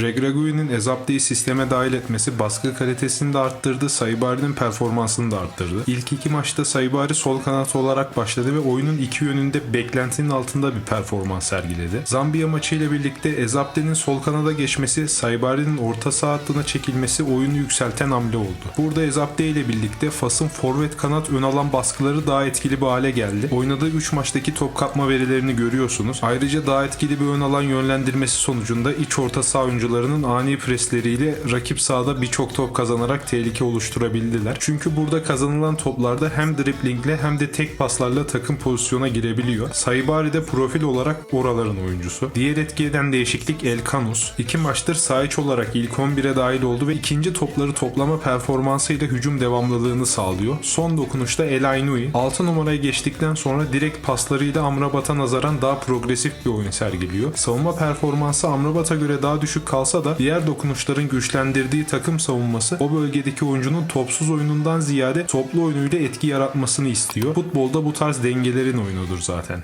Regragui'nin Ezapde'yi sisteme dahil etmesi baskı kalitesini de arttırdı, Saibari'nin performansını da arttırdı. İlk iki maçta Saibari sol kanat olarak başladı ve oyunun iki yönünde beklentinin altında bir performans sergiledi. Zambiya maçı ile birlikte Ezapde'nin sol kanada geçmesi, Saibari'nin orta saha hattına çekilmesi oyunu yükselten hamle oldu. Burada Ezapde ile birlikte Fas'ın forvet kanat ön alan baskıları daha etkili bir hale geldi. Oynadığı 3 maçtaki top kapma verilerini görüyorsunuz. Ayrıca daha etkili bir ön alan yönlendirmesi sonucunda iç orta saha oyuncularının ani presleriyle rakip sahada birçok top kazanarak tehlike oluşturabildiler. Çünkü burada kazanılan toplarda hem driblingle hem de tek paslarla takım pozisyona girebiliyor. Saibari de profil olarak oraların oyuncusu. Diğer etki eden değişiklik El Kanus. İki maçtır sağ iç olarak ilk 11'e dahil oldu ve ikinci topları toplama performansıyla hücum devamlılığını sağlıyor. Son dokunuşta El Aynui 6 numaraya geçtikten sonra direkt paslarıyla Amrabat'a nazaran daha progresif bir oyun sergiliyor. Savunma performansı Amrabat'a göre daha düşük kalsa da diğer dokunuşların güçlendirdiği takım savunması o bölgedeki oyuncunun topsuz oyunundan ziyade toplu oyunuyla etki yaratmasını istiyor. Futbolda bu tarz dengelerin oyunudur zaten.